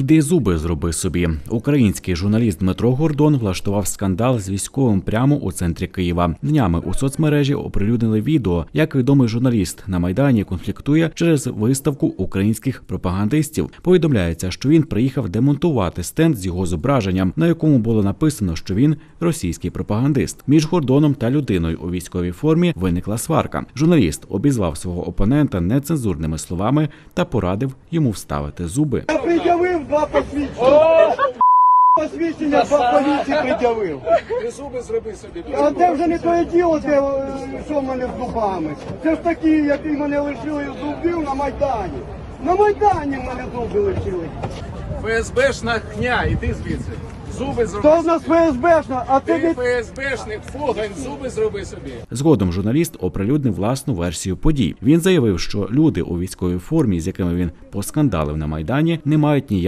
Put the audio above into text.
Йди зуби зроби собі. Український журналіст Дмитро Гордон влаштував скандал з військовим прямо у центрі Києва. Днями у соцмережі оприлюднили відео, як відомий журналіст на майдані конфліктує через виставку українських пропагандистів. Повідомляється, що він приїхав демонтувати стенд з його зображенням, на якому було написано, що він російський пропагандист. Між Гордоном та людиною у військовій формі виникла сварка. Журналіст обізвав свого опонента нецензурними словами та порадив йому вставити зуби. Я два посвідчення. Посвідчення два поліції приділив. Ти зуби зроби собі. А це вже не твоє діло, де, е, що в мене з зубами. Це ж такі, які мене лишили зубів на Майдані. На Майдані мене зуби лишили. ФСБшна хня, іди звідси. Зуби зроби Хто в нас. ФСБшна, а ти Ти не ФСБшник, фугань, зуби зроби собі. Згодом журналіст оприлюднив власну версію подій. Він заявив, що люди у військовій формі, з якими він поскандалив на майдані, не мають ніякого